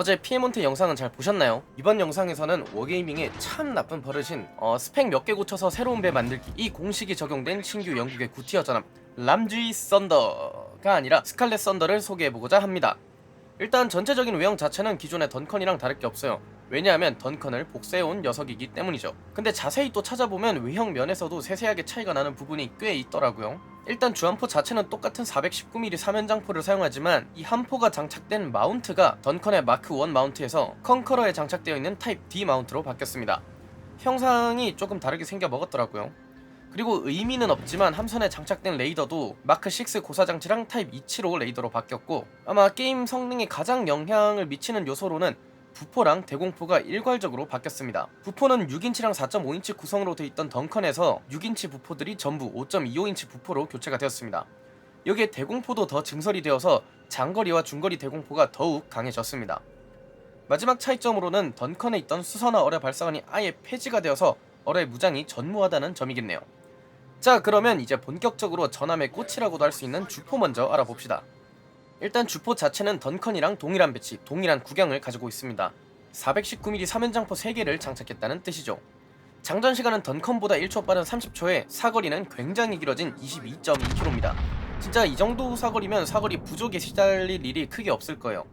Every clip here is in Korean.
어제 피에몬테 영상은 잘 보셨나요? 이번 영상에서는 워게이밍의 참 나쁜 버릇인 어, 스펙 몇 개 고쳐서 새로운 배 만들기 이 공식이 적용된 신규 영국의 구티어 전함 람쥐 썬더가 아니라 스칼렛 썬더를 소개해보고자 합니다. 일단 전체적인 외형 자체는 기존의 던컨이랑 다를 게 없어요. 왜냐하면 던컨을 복사해온 녀석이기 때문이죠. 근데 자세히 또 찾아보면 외형 면에서도 세세하게 차이가 나는 부분이 꽤 있더라고요. 일단 주함포 자체는 똑같은 419mm 사면장포를 사용하지만 이 함포가 장착된 마운트가 던컨의 마크 1 마운트에서 컨커러에 장착되어 있는 타입 D 마운트로 바뀌었습니다. 형상이 조금 다르게 생겨 먹었더라고요. 그리고 의미는 없지만 함선에 장착된 레이더도 마크 6 고사장치랑 타입 275 레이더로 바뀌었고 아마 게임 성능에 가장 영향을 미치는 요소로는 부포랑 대공포가 일괄적으로 바뀌었습니다. 부포는 6인치랑 4.5인치 구성으로 돼 있던 덩컨에서 6인치 부포들이 전부 5.25인치 부포로 교체가 되었습니다. 여기에 대공포도 더 증설이 되어서 장거리와 중거리 대공포가 더욱 강해졌습니다. 마지막 차이점으로는 던컨에 있던 수선화 어뢰 발사관이 아예 폐지가 되어서 어뢰 무장이 전무하다는 점이겠네요. 자 그러면 이제 본격적으로 전함의 꽃이라고도 할 수 있는 주포 먼저 알아봅시다. 일단 주포 자체는 던컨이랑 동일한 배치, 동일한 구경을 가지고 있습니다. 419mm 사면장포 3개를 장착했다는 뜻이죠. 장전 시간은 던컨보다 1초 빠른 30초에 사거리는 굉장히 길어진 22.2km입니다. 진짜 이 정도 사거리면 사거리 부족에 시달릴 일이 크게 없을 거예요.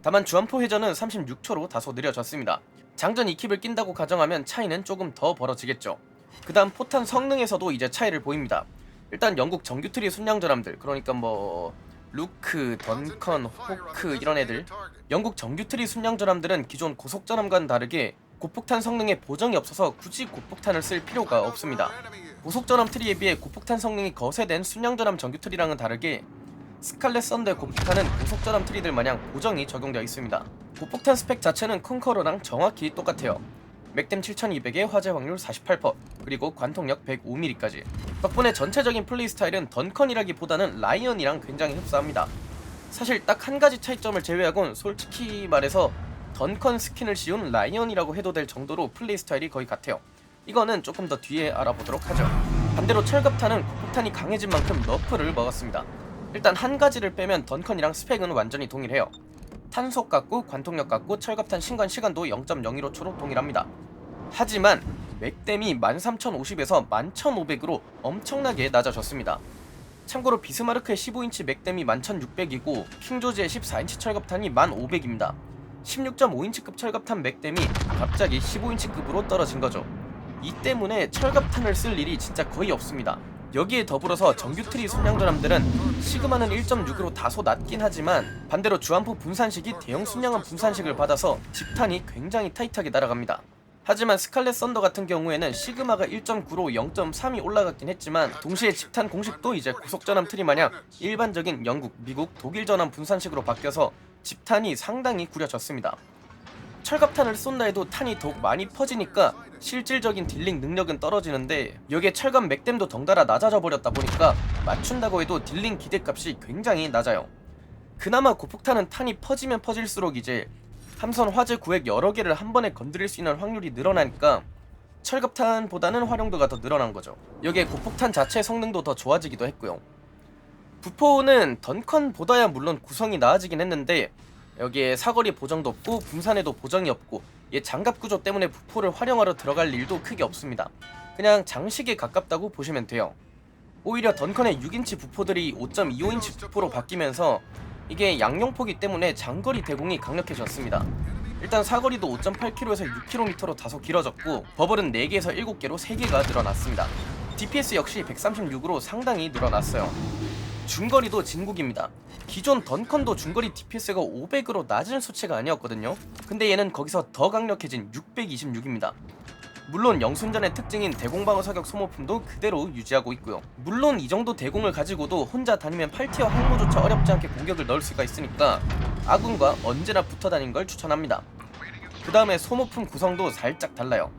다만 주함포 회전은 36초로 다소 느려졌습니다. 장전 2킵을 낀다고 가정하면 차이는 조금 더 벌어지겠죠. 그 다음 포탄 성능에서도 이제 차이를 보입니다. 일단 영국 정규 트리 순양 전함들 그러니까 뭐 루크, 던컨, 호크 이런 애들 영국 정규트리 순양 전함들은 기존 고속 전함과는 다르게 고폭탄 성능에 보정이 없어서 굳이 고폭탄을 쓸 필요가 없습니다. 고속 전함 트리에 비해 고폭탄 성능이 거세된 순양 전함 정규 트리랑은 다르게 스칼렛 썬더의 고폭탄은 고속 전함 트리들 마냥 보정이 적용되어 있습니다. 고폭탄 스펙 자체는 컨커러랑 정확히 똑같아요. 맥댐 7200의 화재 확률 48% 그리고 관통력 105mm까지 덕분에 전체적인 플레이 스타일은 던컨이라기보다는 라이언이랑 굉장히 흡사합니다. 사실 딱 한 가지 차이점을 제외하곤 솔직히 말해서 던컨 스킨을 씌운 라이언이라고 해도 될 정도로 플레이 스타일이 거의 같아요. 이거는 조금 더 뒤에 알아보도록 하죠. 반대로 철갑탄은 고폭탄이 강해진 만큼 너프를 먹었습니다. 일단 한 가지를 빼면 던컨이랑 스펙은 완전히 동일해요. 탄속 같고 관통력 같고 철갑탄 신관 시간도 0.015초로 동일합니다. 하지만 맥댐이 13,050에서 11,500으로 엄청나게 낮아졌습니다. 참고로 비스마르크의 15인치 맥댐이 11,600이고 킹조지의 14인치 철갑탄이 1,500입니다. 16.5인치급 철갑탄 맥댐이 갑자기 15인치급으로 떨어진 거죠. 이 때문에 철갑탄을 쓸 일이 진짜 거의 없습니다. 여기에 더불어서 정규트리 순양전함들은 시그마는 1.6으로 다소 낮긴 하지만 반대로 주함포 분산식이 대형 순양함 분산식을 받아서 집탄이 굉장히 타이트하게 날아갑니다. 하지만 스칼렛 썬더 같은 경우에는 시그마가 1.9로 0.3이 올라갔긴 했지만 동시에 집탄 공식도 이제 고속 전함 트리 마냥 일반적인 영국, 미국, 독일 전함 분산식으로 바뀌어서 집탄이 상당히 구려졌습니다. 철갑탄을 쏜다 해도 탄이 더욱 많이 퍼지니까 실질적인 딜링 능력은 떨어지는데 여기에 철갑 맥댐도 덩달아 낮아져 버렸다 보니까 맞춘다고 해도 딜링 기대값이 굉장히 낮아요. 그나마 고폭탄은 탄이 퍼지면 퍼질수록 이제 함선 화재 구획 여러 개를 한 번에 건드릴 수 있는 확률이 늘어나니까 철갑탄보다는 활용도가 더 늘어난 거죠. 여기에 고폭탄 자체 성능도 더 좋아지기도 했고요. 부포는 던컨보다야 물론 구성이 나아지긴 했는데 여기에 사거리 보정도 없고 분산에도 보정이 없고 얘 장갑 구조 때문에 부포를 활용하러 들어갈 일도 크게 없습니다. 그냥 장식에 가깝다고 보시면 돼요. 오히려 던컨의 6인치 부포들이 5.25인치 부포로 바뀌면서 이게 양용포기 때문에 장거리 대공이 강력해졌습니다. 일단 사거리도 5.8km에서 6km로 다소 길어졌고 버블은 4개에서 7개로 3개가 늘어났습니다. DPS 역시 136으로 상당히 늘어났어요. 중거리도 진국입니다. 기존 던컨도 중거리 DPS가 500으로 낮은 수치가 아니었거든요. 근데 얘는 거기서 더 강력해진 626입니다. 물론 영순전의 특징인 대공방어 사격 소모품도 그대로 유지하고 있고요. 물론 이 정도 대공을 가지고도 혼자 다니면 8티어 항모조차 어렵지 않게 공격을 넣을 수가 있으니까 아군과 언제나 붙어 다닌 걸 추천합니다. 그 다음에 소모품 구성도 살짝 달라요.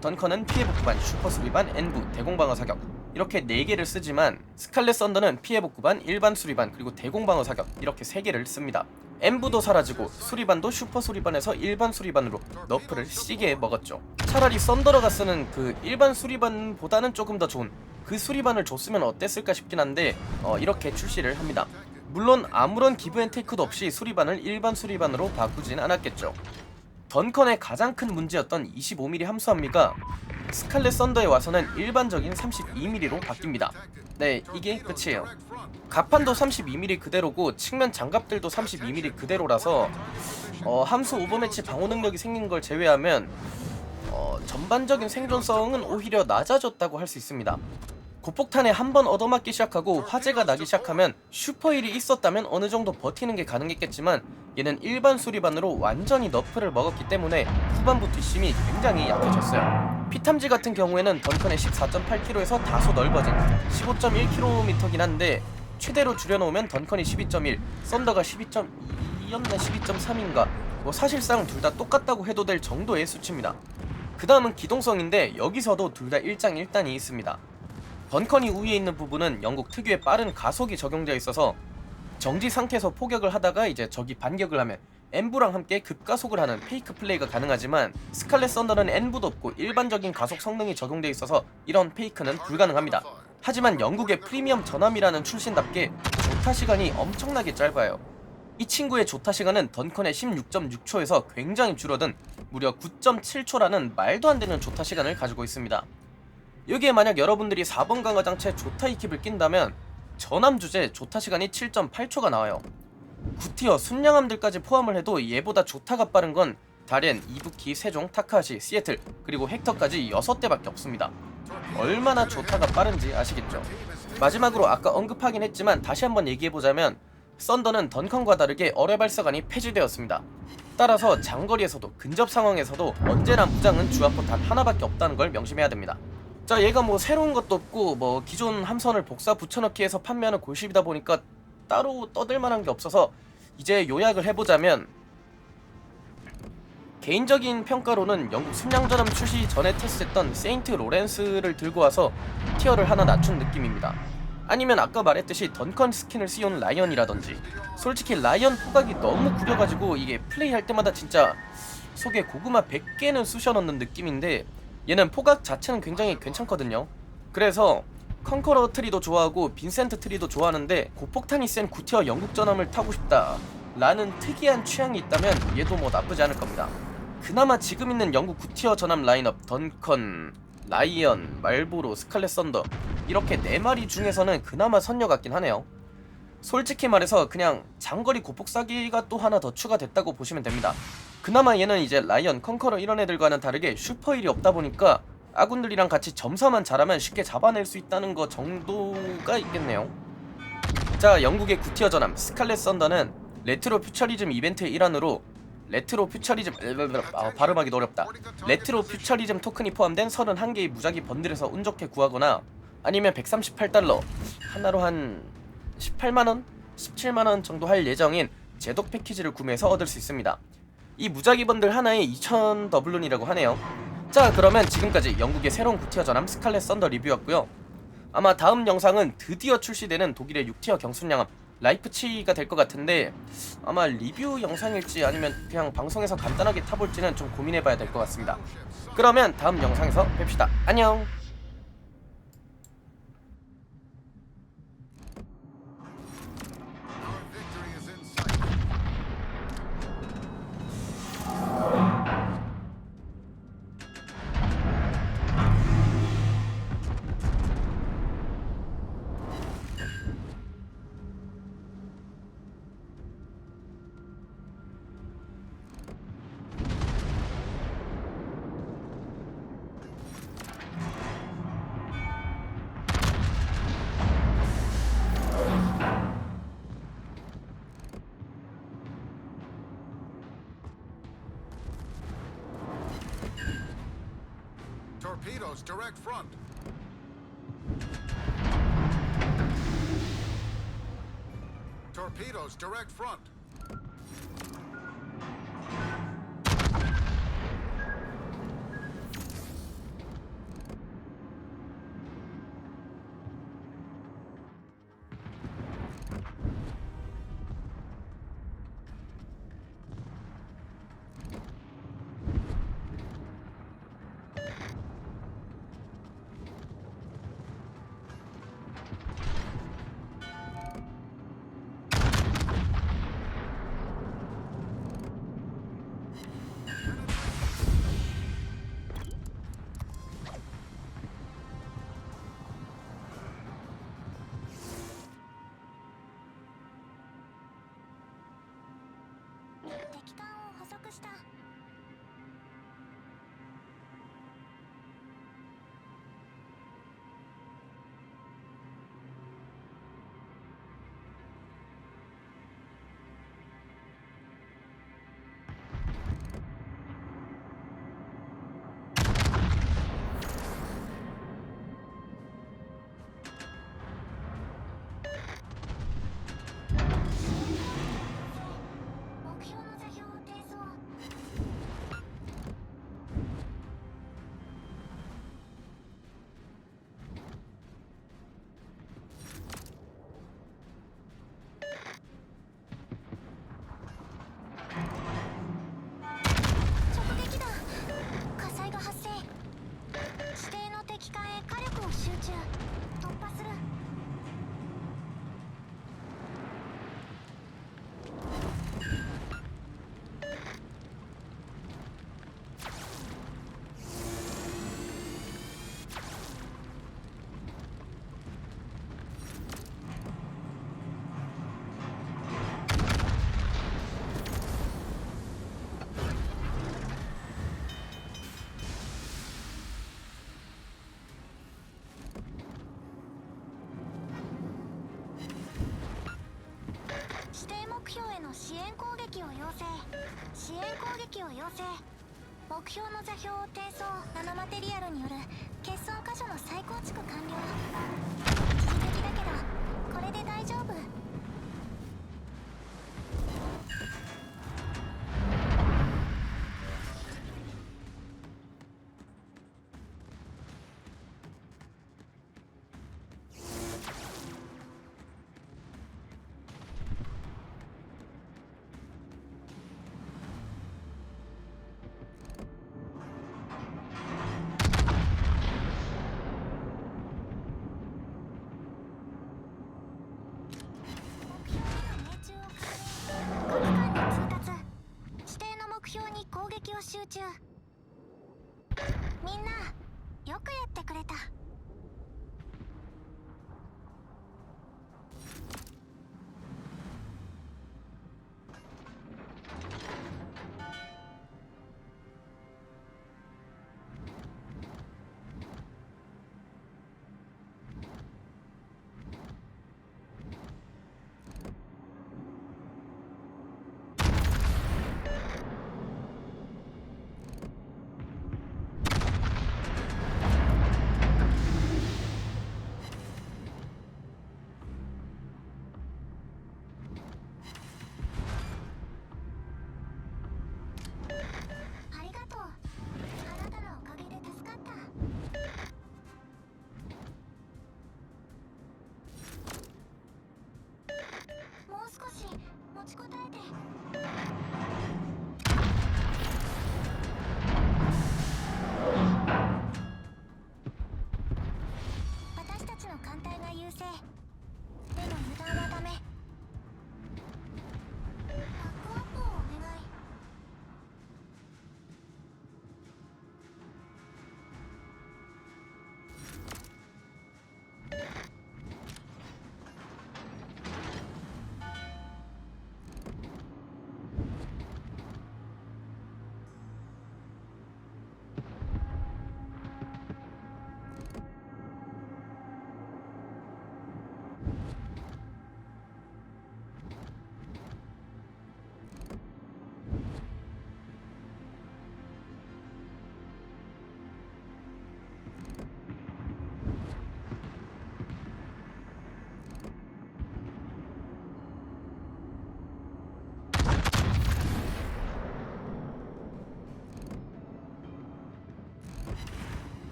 던컨은 피해 복구반, 슈퍼 수리반, N부, 대공방어 사격 이렇게 4개를 쓰지만 스칼렛 썬더는 피해 복구반, 일반 수리반, 그리고 대공방어 사격 이렇게 3개를 씁니다. M부도 사라지고 수리반도 슈퍼 수리반에서 일반 수리반으로 너프를 시게 먹었죠. 차라리 썬더러가 쓰는 그 일반 수리반보다는 조금 더 좋은 그 수리반을 줬으면 어땠을까 싶긴 한데 어, 이렇게 출시를 합니다. 물론 아무런 기브앤테이크도 없이 수리반을 일반 수리반으로 바꾸진 않았겠죠. 던컨의 가장 큰 문제였던 25mm 함수함미가 스칼렛 썬더에 와서는 일반적인 32mm로 바뀝니다. 네, 이게 끝이에요. 가판도 32mm 그대로고 측면 장갑들도 32mm 그대로라서 어, 함수 오버매치 방어 능력이 생긴 걸 제외하면 어, 전반적인 생존성은 오히려 낮아졌다고 할 수 있습니다. 고폭탄에 한 번 얻어맞기 시작하고 화재가 나기 시작하면 슈퍼힐이 있었다면 어느 정도 버티는 게 가능했겠지만 얘는 일반 수리반으로 완전히 너프를 먹었기 때문에 후반부 뒷심이 굉장히 약해졌어요. 피탐지 같은 경우에는 던컨의 14.8km에서 다소 넓어진 15.1km긴 한데 최대로 줄여놓으면 던컨이 12.1, 썬더가 12.2였나 12.3인가 뭐 사실상 둘 다 똑같다고 해도 될 정도의 수치입니다. 그 다음은 기동성인데 여기서도 둘다 일장일단이 있습니다. 던컨이 우위에 있는 부분은 영국 특유의 빠른 가속이 적용되어 있어서 정지 상태에서 포격을 하다가 이제 적이 반격을 하면 N부랑 함께 급가속을 하는 페이크 플레이가 가능하지만 스칼렛 썬더는 N부도 없고 일반적인 가속 성능이 적용되어 있어서 이런 페이크는 불가능합니다. 하지만 영국의 프리미엄 전함이라는 출신답게 조타 시간이 엄청나게 짧아요. 이 친구의 조타 시간은 던컨의 16.6초에서 굉장히 줄어든 무려 9.7초라는 말도 안 되는 조타 시간을 가지고 있습니다. 여기에 만약 여러분들이 4번 강화장체 조타 이킵을 낀다면 전함 주제 조타 시간이 7.8초가 나와요. 구티어 순양함들까지 포함을 해도 얘보다 조타가 빠른 건 다렌, 이부키, 세종, 타카시, 시애틀 그리고 헥터까지 6대밖에 없습니다. 얼마나 조타가 빠른지 아시겠죠? 마지막으로 아까 언급하긴 했지만 다시 한번 얘기해보자면 썬더는 던컨과 다르게 어뢰 발사관이 폐지되었습니다. 따라서 장거리에서도 근접 상황에서도 언제나 무장은 주화포탄 하나밖에 없다는 걸 명심해야 됩니다. 자 얘가 뭐 새로운 것도 없고 뭐 기존 함선을 복사 붙여넣기 해서 판매하는 골십이다 보니까 따로 떠들 만한 게 없어서 이제 요약을 해보자면 개인적인 평가로는 영국 순양전함 출시 전에 테스트했던 세인트 로렌스를 들고 와서 티어를 하나 낮춘 느낌입니다. 아니면 아까 말했듯이 던컨 스킨을 씌운 라이언이라든지 솔직히 라이언 포각이 너무 구려가지고 이게 플레이할 때마다 진짜 속에 고구마 100개는 쑤셔 넣는 느낌인데 얘는 포각 자체는 굉장히 괜찮거든요. 그래서 컨커러 트리도 좋아하고 빈센트 트리도 좋아하는데 고폭탄이 센 구티어 영국 전함을 타고 싶다 라는 특이한 취향이 있다면 얘도 뭐 나쁘지 않을 겁니다. 그나마 지금 있는 영국 구티어 전함 라인업 던컨, 라이언, 말보로, 스칼렛 썬더 이렇게 네 마리 중에서는 그나마 선녀 같긴 하네요. 솔직히 말해서 그냥 장거리 고폭 싸기가 또 하나 더 추가됐다고 보시면 됩니다. 그나마 얘는 이제 라이언, 컨커러 이런 애들과는 다르게 슈퍼힐이 없다 보니까 아군들이랑 같이 점사만 잘하면 쉽게 잡아낼 수 있다는 거 정도가 있겠네요. 자, 영국의 구티어 전함 스칼렛 썬더는 레트로 퓨처리즘 이벤트의 일환으로 레트로 퓨처리즘 아, 발음하기 어렵다. 레트로 퓨처리즘 토큰이 포함된 31개의 무작위 번들에서 운 좋게 구하거나 아니면 138달러 하나로 한 18만 원? 17만 원 정도 할 예정인 제독 패키지를 구매해서 얻을 수 있습니다. 이 무작위 번들 하나에 2000 더블룬이라고 하네요. 자 그러면 지금까지 영국의 새로운 구티어 전함 스칼렛 썬더 리뷰였고요. 아마 다음 영상은 드디어 출시되는 독일의 6티어 경순양함 라이프치가 될 것 같은데 아마 리뷰 영상일지 아니면 그냥 방송에서 간단하게 타볼지는 좀 고민해봐야 될 것 같습니다. 그러면 다음 영상에서 뵙시다. 안녕. Torpedoes direct front. Torpedoes direct front. 標への支援攻撃を要請。支援攻撃を要請。目標の座標を転送。ナノマテリアルによる欠損箇所の再構築完了。一時的だけどこれで大丈夫。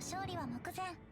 勝利は目前。